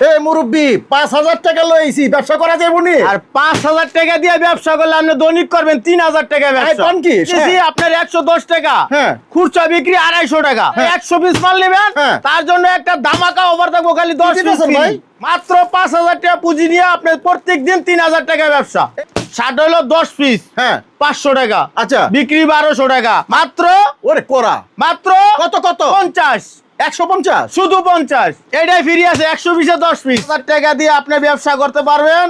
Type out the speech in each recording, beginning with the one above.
এ মুরব্বি পাঁচ হাজার টাকা লইছি ব্যবসা করা যাবে নি? আর পাঁচ হাজার টাকা দিয়ে ব্যবসা করলে আপনি দৈনিক করবেন তিন হাজার টাকা ব্যবসা। কি? আপনার একশো দশ টাকা হ্যাঁ। খুচরা বিক্রি আড়াইশো টাকা। একশো পিস মাল নেবেন হ্যাঁ। তার জন্য একটা দামাকা ওভার থাকব খালি দশ পিস ভাই? মাত্র পাঁচ হাজার টাকা পুঁজি নিয়ে আপনি প্রত্যেক দিন তিন হাজার টাকা ব্যবসা। ষাট হলো দশ পিস হ্যাঁ। পাঁচশো টাকা। আচ্ছা। বিক্রি বারোশো টাকা। মাত্র ওরে করা মাত্র কত কত? পঞ্চাশ। একশো পঞ্চাশ। শুধু পঞ্চাশ। এটাই ফ্রি আছে একশো বিশে দশ পিস হাজার টাকা দিয়ে আপনি ব্যবসা করতে পারবেন।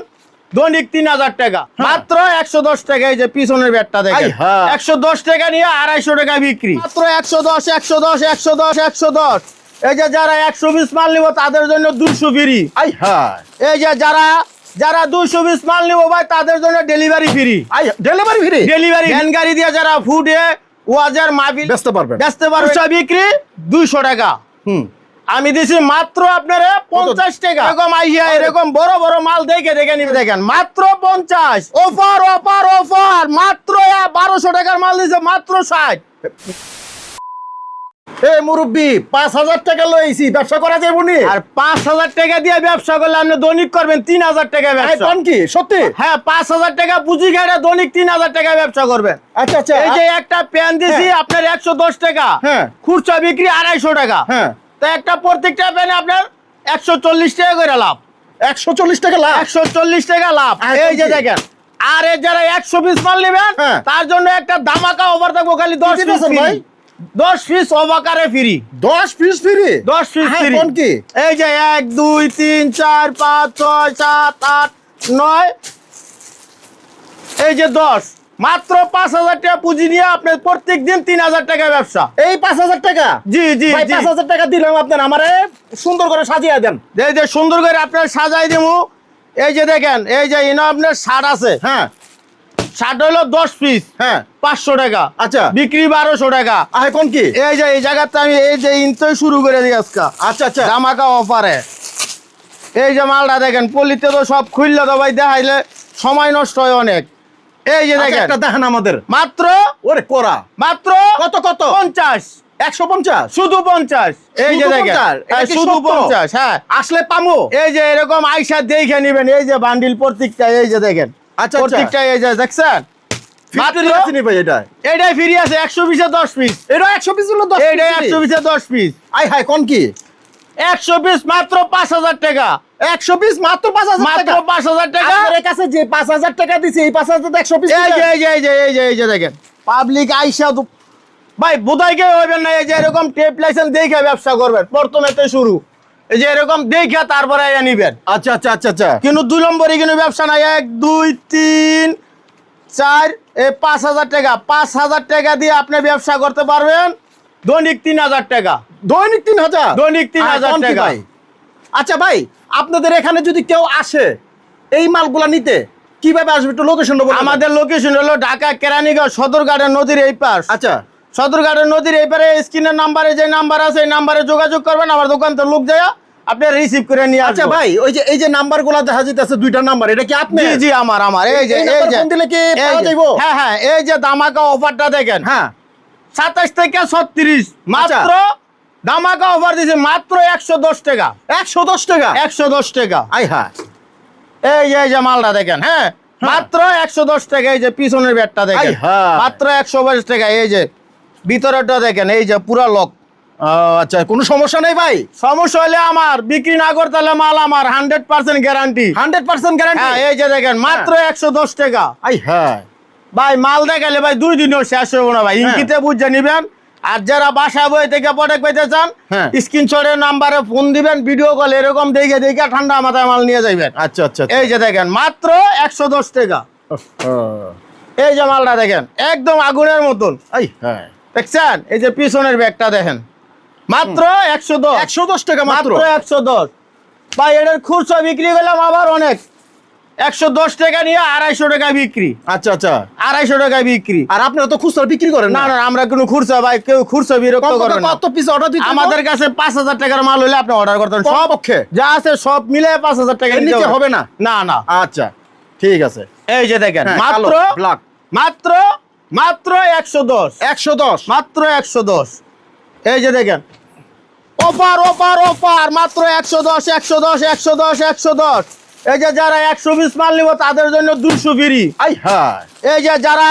দৈনিক তিন হাজার টাকা। মাত্র একশো দশ টাকা এই যে পিছনের ব্যাটটা দেখেন। হ্যাঁ। একশো দশ টাকা নিয়ে আড়াইশো টাকা বিক্রি। মাত্র একশো দশ একশো দশ একশো দশ একশো দশ। এই যে যারা একশো বিশ মাল নিব তাদের জন্য দুশো ফ্রি আই হ্যাঁ এই যে যারা যারা দুশো বিশ মাল নিব ভাই তাদের জন্য delivery free delivery free delivery van গাড়ি দিয়ে যারা ফুডে ওয়াজার মাহফিল বেচতে পারবেন। বেচতে পারবে বিক্রি দুইশো টাকা। হুম। আমি দিছি মাত্র আপনারা পঞ্চাশ টাকা। এরকম আইয়া এরকম বড় বড় মাল দেখে দেখে নিবে। দেখেন মাত্র পঞ্চাশ। Offer offer offer. মাত্র বারোশো টাকার মাল দিছে মাত্র ষাট। এ মুরব্বি পাঁচ হাজার টাকা লইছি ব্যবসা করা যাবে নি? আর পাঁচ হাজার টাকা দিয়ে ব্যবসা করলে আপনি দৈনিক করবেন তিন হাজার টাকা ব্যবসা। কি? সত্যি? হ্যাঁ পাঁচ হাজার টাকা পুঁজি দৈনিক তিন হাজার টাকা ব্যবসা করবেন। আচ্ছা আচ্ছা। এই যে একটা প্যান দিছি হ্যাঁ। আপনার একশো দশ টাকা। হ্যাঁ। খুচরা বিক্রি আড়াইশো টাকা। হ্যাঁ। তো একটা প্রত্যেকটা প্যানে আপনার একশো চল্লিশ টাকা করে লাভ। একশো চল্লিশ টাকা লাভ? একশো চল্লিশ টাকা লাভ। এই যে? দেখেন আর যারা একশো পিস মাল নেবেন হ্যাঁ। তার জন্য একটা দামাকা ওভার থাকব খালি দশ পিস ভাই? দশ পিস অবাকারে ফ্রি দশ পিস ফ্রি দশ পিস ফ্রি কি? এই যে এক দুই তিন চার পাঁচ ছয় সাত আট নয়। এই যে দশ। মাত্র পাঁচ হাজার টাকা পুঁজি নিয়ে আপনি প্রত্যেক দিন তিন হাজার টাকা ব্যবসা। এই পাঁচ হাজার টাকা? জি জি জি। পাঁচ হাজার টাকা দিলাম আপনার আমারে সুন্দর করে সাজিয়ে দেন। এই যে সুন্দর করে আপনার সাজাই দেবো এই যে দেখেন এই যে ইনো আপনার শার্ট আছে হ্যাঁ? শার্ট হলো দশ পিস হ্যাঁ। পাঁচশো টাকা। আচ্ছা। বিক্রি বারোশো টাকা। কোন কি? এই যে এই জায়গাতে আমি এই যে শুরু করে দিই আজকে। আচ্ছা আচ্ছা। জামাকা অফারে এই যে মালটা দেখেন পলিতে তো সব খুললে তো ভাই দেখাইলে সময় নষ্ট হয় অনেক। এই যে আচ্ছা, দেখেন। একটা দেখেন আমাদের। মাত্র ওরে কোরা। মাত্র কত কত? পঞ্চাশ। একশো পঞ্চাশ? শুধু পঞ্চাশ। এই যে দেখেন। 50? এটা কি শুধু পঞ্চাশ হ্যাঁ। আসলে পামো? এই যে এরকম আইসা দেখে নিবেন। এই যে বান্ডিল প্রতীকটা এই যে দেখেন। আচ্ছা, আচ্ছা। প্রত্যেকটা এই যে দেখছেন? এটাই। ফ্রি আছে একশো পিসে দশ পিস এটা একশো পিস হলো দশ একশো পিসে দশ পিস আই হাই কোন কি? একশো পিস মাত্র পাঁচ হাজার টাকা। একশো পিস মাত্র পাঁচ হাজার মাত্র পাঁচ হাজার টাকা। আপনার কাছে যে পাঁচ হাজার টাকা দিছে এই পাঁচ হাজার একশো পিস এই যে এই যে এই যে এই যে এই যে দেখেন। পাবলিক আইসা ভাই বোধাই কেউ হইবেন না এই যে এরকম টেপ লাইসেন্স দেখে ব্যবসা করবেন। প্রথমে তো শুরু। এই যে এরকম দেখে তারপরে আইয়া নিবেন। আচ্ছা আচ্ছা আচ্ছা আচ্ছা। কিন্তু দুই নম্বরে কিন্তু ব্যবসা নাই। এক দুই তিন চার এ পাঁচ হাজার টাকা। পাঁচ হাজার টাকা দিয়ে আপনি ব্যবসা করতে পারবেন। দৈনিক তিন হাজার টাকা। দৈনিক তিন হাজার? দৈনিক 3000 আর কোন টাকা। আচ্ছা ভাই আপনাদের এখানে যদি কেউ আসে এই মালগুলা নিতে কীভাবে আসবে? একটু লোকেশন আমাদের লোকেশন হলো ঢাকা কেরানীগঞ্জ সদরঘাটের নদীর এই পাশ। আচ্ছা। সদরঘাটের নদীর এই পারে স্ক্রিনের নাম্বারে যে নাম্বার আছে এই নাম্বারে যোগাযোগ করবেন আমার দোকান তো লোক যায় আপনি রিসিভ করে নিয়ে আচ্ছা ভাই ওই যে এই যে নাম্বারগুলা দেখা যাইতেছে দুইটা নাম্বার এটা কি আপনি? জি জি আমার আমার। এই যে এই যে দিলে কি পাওয়া যাইবো? হ্যাঁ হ্যাঁ এই যে ধামাকা অফারটা দেখেন। হ্যাঁ। সাতাশ থেকে ছত্রিশ মাত্র ধামাকা অফার দিছে মাত্র একশো দশ টাকা। একশো দশ টাকা? একশো দশ টাকা। আই হ্যাঁ এই যে এই যে মালটা দেখেন হ্যাঁ মাত্র একশো দশ টাকা এই যে পিছনের ব্যাটটা দেখেন। হ্যাঁ। মাত্র একশো বাইশ টাকা এই যে ভিতরেটা দেখেন এই যে পুরা লক আচ্ছা কোনো সমস্যা নেই ভাই? সমস্যা হলে আমার বিক্রি না করতে মাল আমার hundred percent guarantee hundred percent guarantee হ্যাঁ এই যে দেখেন মাত্র একশো দশ টাকা। আই হ্যাঁ। ভাই মাল দেখালে ভাই দুই দিনও শেষ হব না ভাই। ইঙ্কিতে বুঝে নিবেন। আর যারা বাসা বই থেকে প্রোডাক্ট পেতে চান হ্যাঁ। স্ক্রিনশটের নাম্বারে ফোন দিবেন ভিডিও কল এরকম দেখে দেখে ঠান্ডা মাথায় মাল নিয়ে যাবেন আচ্ছা আচ্ছা এই যে দেখেন মাত্র একশো দশ টাকা। আচ্ছা। এই যে মালটা দেখেন একদম আগুনের মতন। আই হ্যাঁ। দেখছেন? এই যে পিছনের ব্যাগটা দেখেন। মাত্র একশো দশ। একশো দশ টাকা মাত্র। একশো দশ। ভাই এটার খুচরা বিক্রি করলাম আবার অনেক। একশো দশ টাকা নিয়ে আড়াইশো টাকা বিক্রি। আচ্ছা আচ্ছা। আড়াইশো টাকা বিক্রি। আর আপনারা তো খুচরা বিক্রি করেন না? না আমরা কোনো খুচরা ভাই কেউ খুচরা বিরক্ত করেন কত পিস অর্ডার দিতে আমাদের কাছে পাঁচ হাজার টাকার মাল হলে আপনি অর্ডার করতেন। সব পক্ষে যা আছে সব মিলে পাঁচ হাজার টাকা হবে। না? না না। আচ্ছা ঠিক আছে। এই যে দেখেন হ্যাঁ, মাত্র মাত্র মাত্র একশো দশ। একশো দশ। মাত্র একশো দশ। এই যে দেখেন। অফার অফার অফার মাত্র একশো দশ একশো দশ একশো দশ একশো দশ। এই যে যারা একশো বিশ মাল নিব তাদের জন্য দুশো ফ্রি। আই হ্যাঁ। এই যে যারা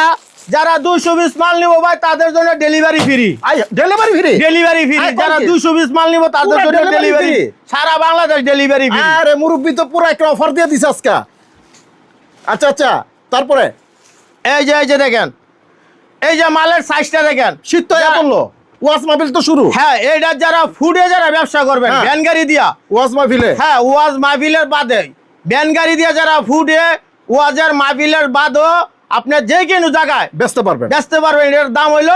যারা দুশো বিশ মাল নিব ভাই তাদের জন্য delivery free. Delivery free? Delivery free. যারা দুশো বিশ মাল নিব তাদের জন্য ডেলিভারি সারা বাংলাদেশ ডেলিভারি ফ্রি। আরে মুরব্বি তো পুরো একটা অফার দিয়ে দিছে আজকে। আচ্ছা আচ্ছা তারপরে? এই যে এই যে দেখেন। এই যে মালের সাইজটা দেখেন। শীত তো বলল। মাহফিল তো শুরু। হ্যাঁ এইটা যারা ফুডে যারা ব্যবসা করবেন হ্যাঁ। ভ্যান গাড়ি দিয়া। ওয়াজ মাহফিলে। হ্যাঁ ওয়াজ মাহফিলের বাদে ভ্যান গাড়ি দিয়ে যারা ফুডে ওয়াজের মাহফিলের বাদও আপনার যে কোনো জায়গায় বেচতে পারবেন। বেচতে পারবেন। এর দাম হইল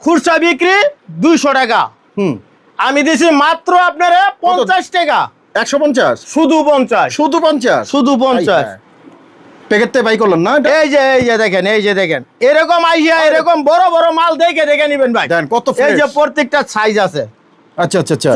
খুচরা বিক্রি দুইশো টাকা। হুম। আমি দিছি মাত্র আপনারে পঞ্চাশ টাকা। একশো পঞ্চাশ? শুধু পঞ্চাশ। শুধু পঞ্চাশ? শুধু পঞ্চাশ। প্যাকেটতে বাই করলেন না এই যে এই যে দেখেন এই যে দেখেন। এরকম আইসিয়া এরকম বড় বড় মাল দেখে দেখে নিবেন ভাই। দেন কত এই যে প্রত্যেকটা সাইজ আছে। আচ্ছা আচ্ছা আচ্ছা।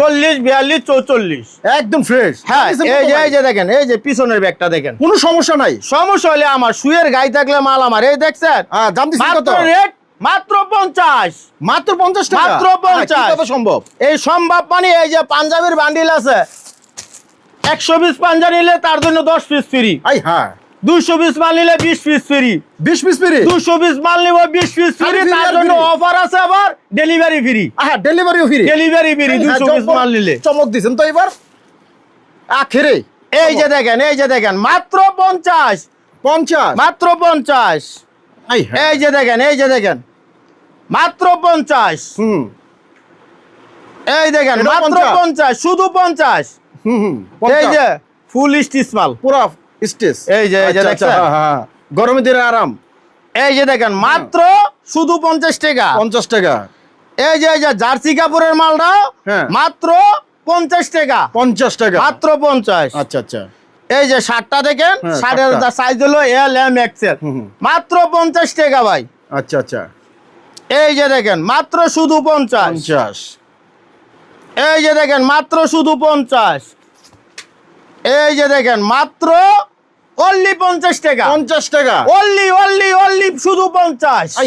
একদম ফ্রেশ হ্যাঁ এই যে এই যে দেখেন এই যে পিছনের ব্যাগটা দেখেন। কোনো সমস্যা নাই। সমস্যা হলে আমার শুয়ের গাই থাকলে মাল আমার। এই দেখছেন? হ্যাঁ দাম কত? রেট মাত্র পঞ্চাশ। মাত্র পঞ্চাশ মাত্র 50 কীভাবে সম্ভব? এই সম্ভব মানে এই যে পাঞ্জাবির বান্ডিল আছে। একশো পিস পাঞ্জা নিলে তার জন্য দশ পিস ফ্রি হ্যাঁ দুইশো পিস মাল নিলে বিশ পিস ফ্রি। বিশ পিস পিরি দুশো পিস মাল নিব বিশ পিস ফ্রি তার জন্য অফার আছে আবার ডেলিভারি ফ্রি হ্যাঁ ডেলিভারিও ফ্রি ডেলিভারি ফ্রি দুশো পিস মাল নিলে। চমক দিছেন তো এবার? আখেরে। এই যে দেখেন এই যে দেখেন মাত্র পঞ্চাশ। পঞ্চাশ? মাত্র পঞ্চাশ। এই যে দেখেন এই যে দেখেন মাত্র পঞ্চাশ। হুম। এই দেখেন মাত্র পঞ্চাশ। শুধু পঞ্চাশ। হুম এই যে ফুল স্টিচ মাল। পুরা স্টেজ। এই যে, এই যে দেখছেন? হ্যাঁ হ্যাঁ গরমের দিনে আরাম। এই যে দেখেন মাত্র শুধু পঞ্চাশ টাকা। পঞ্চাশ টাকা। এই যে এই যে জার্সি কাপড়ের মালটা হ্যাঁ। মাত্র পঞ্চাশ টাকা। পঞ্চাশ টাকা। মাত্র পঞ্চাশ। আচ্ছা আচ্ছা। এই যে শার্টটা দেখেন হ্যাঁ, শার্টের। সাইজ হলো এল এম এক্সেল। মাত্র পঞ্চাশ টাকা ভাই। আচ্ছা আচ্ছা। এই যে দেখেন মাত্র শুধু পঞ্চাশ। পঞ্চাশ। এই যে দেখেন মাত্র শুধু পঞ্চাশ। এই যে দেখেন মাত্র অনলি পঞ্চাশ টাকা। পঞ্চাশ টাকা। অনলি অনলি অনলি শুধু পঞ্চাশ।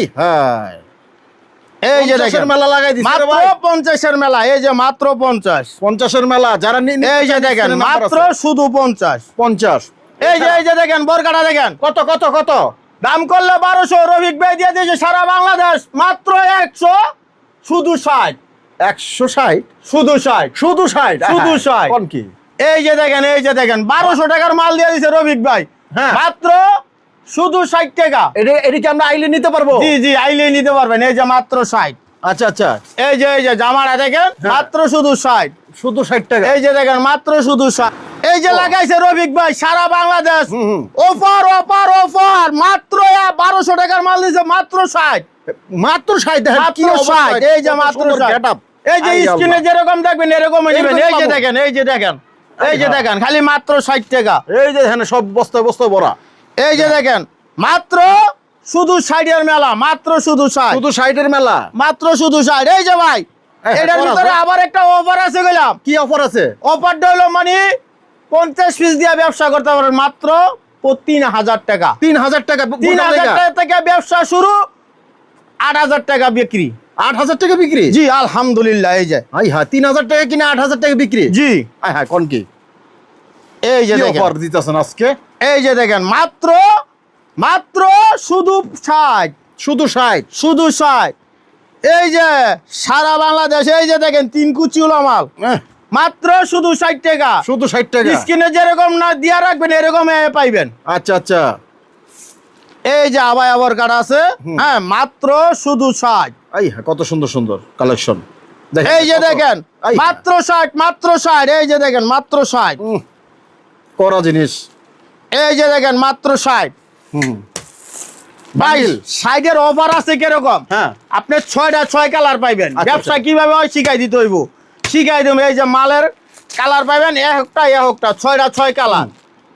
এই যে দেখেন। মেলা লাগাই দিছে মাত্র ভাই। পঞ্চাশের মেলা এই যে মাত্র পঞ্চাশ। পঞ্চাশের মেলা যারা নি- নি- এই যে দেখেন নাম্বার মাত্র শুধু পঞ্চাশ। পঞ্চাশ। এই যে এই যে দেখেন বরকাটা দেখেন। কত কত কত? দাম করলে ভাই দিয়ে দিয়েছে সারা বাংলাদেশ। মাত্র একশো শুধু ষাট। একশো ষাট? শুধু ষাট। শুধু ষাট? শুধু ষাট। কোন কি? এই যে দেখেন এই যে দেখেন বারোশো টাকার মাল দিয়ে দিয়েছে রবিক ভাই। হ্যাঁ। মাত্র শুধু ষাট টাকা। এটা আমরা আইলে নিতে পারব? জি জি আইলে নিতে পারবেন। এই যে মাত্র ষাট। আচ্ছা আচ্ছা। এই যে এই যে জামাটা দেখেন হ্যাঁ। মাত্র শুধু ষাট। শুধু ষাট টাকা। এই যে দেখেন মাত্র শুধু ষাট। এই যে লাগাইছে রবিক ভাই সারা বাংলাদেশ। Offer offer offer. মাত্র বারোশো টাকার মাল দিয়েছে মাত্র ষাট। মাত্র ষাট ষাট। এই যে মাত্র এই যে স্ক্রিনে যেরকম দেখবেন এরকম এই যে দেখেন এই যে দেখেন। এই যে হ্যাঁ। দেখেন খালি মাত্র ষাট টাকা। এই যে এখানে সব বস্তায় বস্তায় ভরা। এই যে দেখেন মাত্র শুধু ষাটের মেলা মাত্র শুধু ষাট। শুধু ষাটের মেলা? মাত্র শুধু ষাট। এই যে ভাই হ্যাঁ, এটার ভিতরে আবার একটা অফার আছে গেলাম। কি অফার আছে? অফারটা হলো মানে পঞ্চাশ পিস দিয়ে ব্যবসা করতে পারেন মাত্র তিন হাজার টাকা। তিন হাজার টাকা তিন হাজার টাকা থেকে ব্যবসা শুরু আট হাজার টাকা বিক্রি। আট হাজার টাকা বিক্রি? জি আলহামদুলিল্লাহ এই যে। আই হ্যাঁ তিন হাজার টাকা কিনে আট হাজার টাকা বিক্রি? জি। আই হ্যাঁ কোন কি? এই যে অফার দিতেছেন আজকে? এই যে দেখেন মাত্র মাত্র শুধু ষাট। শুধু ষাট? শুধু ষাট। এই যে সারা বাংলাদেশ এই যে দেখেন তিন কুচি মাল। মাত্র শুধু ষাট টাকা। শুধু ষাট টাকা। স্ক্রিনে যেরকম না দিয়া রাখবেন এরকম পাইবেন। আচ্ছা আচ্ছা। এই যে আবাই আবার কাটা আছে। হ্যাঁ মাত্র শুধু ষাট। হ্যাঁ কত সুন্দর সুন্দর কালেকশন এই যে দেখেন মাত্র ষাট মাত্র ষাট এই যে দেখেন মাত্র ষাট। করা জিনিস। এই যে দেখেন মাত্র ষাট। হুম। Bundle। সাইডের অফার আছে কীরকম? হ্যাঁ। আপনি ছয়টা ছয় কালার পাইবেন। আচ্ছা, ব্যবসা আচ্ছা। কীভাবে হয় শিখাই দিতে হইব। শিখাই দেব এই যে মালের কালার পাইবেন একটা একটা ছয়টা ছয় কালার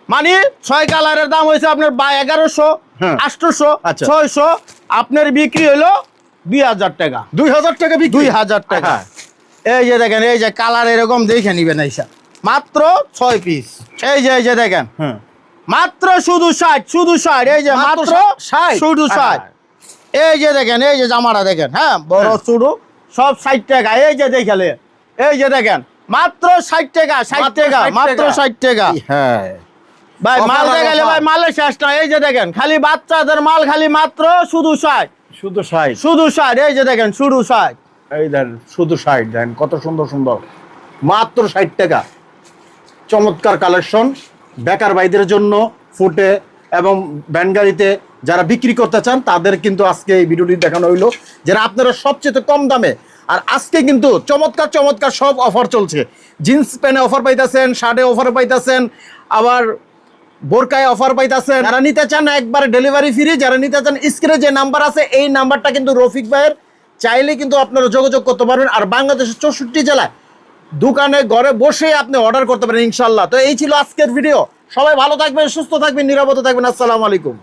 মানে ছয় কালারের দাম হয়েছে আপনার বা এগারোশো হ্যাঁ। আটশোশো আচ্ছা। ছয়শো। আপনার বিক্রি হলো দুই হাজার টাকা। দুই হাজার টাকা দুই হাজার টাকা। এই যে দেখেন এই যে কালার এরকম দেখে নিবেন এইসা। মাত্র ছয় পিস এই যে এই যে দেখেন। হ্যাঁ মাত্র শুধু ষাট শুধু ষাট। এই যে মাত্র ষাট? শুধু ষাট। এই যে দেখেন এই যে জামাটা দেখেন হ্যাঁ বড় হ্যাঁ। সব ষাট টাকা। এই যে দেখালে এই যে দেখেন মাত্র ষাট টাকা ষাট টাকা মাত্র ষাট টাকা। হ্যাঁ। ভাই মাল দেখালে ভাই মালের শেষ না এই যে দেখেন খালি বাচ্চাদের মাল খালি মাত্র শুধু ষাট। শুধু ষাট। শুধু ষাট এই যে দেখেন শুধু ষাট। এই দেন শুধু ষাট দেন কত সুন্দর সুন্দর। মাত্র ষাট টাকা। চমৎকার কালেকশন বেকার ভাইদের জন্য ফুটে এবং ভ্যান গাড়িতে যারা বিক্রি করতে চান তাদের কিন্তু আজকে এই ভিডিওটি দেখানো হইল যারা আপনারা সবচেয়ে কম দামে। আর আজকে কিন্তু চমৎকার চমৎকার সব অফার চলছে। জিন্স প্যান্টে অফার পাইতেছেন শার্টে অফার পাইতেছেন আবার বোরকায় অফার পাইতেছেন। যারা নিতে চান, একবার ডেলিভারি ফ্রি যারা নিতে চান, স্ক্রিনে যে নাম্বার আছে, এই নাম্বারটা কিন্তু রফিক ভাইয়ের। চাইলে কিন্তু আপনারা যোগাযোগ করতে পারবেন। আর বাংলাদেশের চৌষট্টি জেলায় দোকানে, ঘরে বসে আপনি অর্ডার করতে পারেন ইনশাল্লাহ তো এই ছিল আজকের ভিডিও সবাই ভালো থাকবেন, সুস্থ থাকবেন, নিরাপদে থাকবেন। আসসালামু আলাইকুম।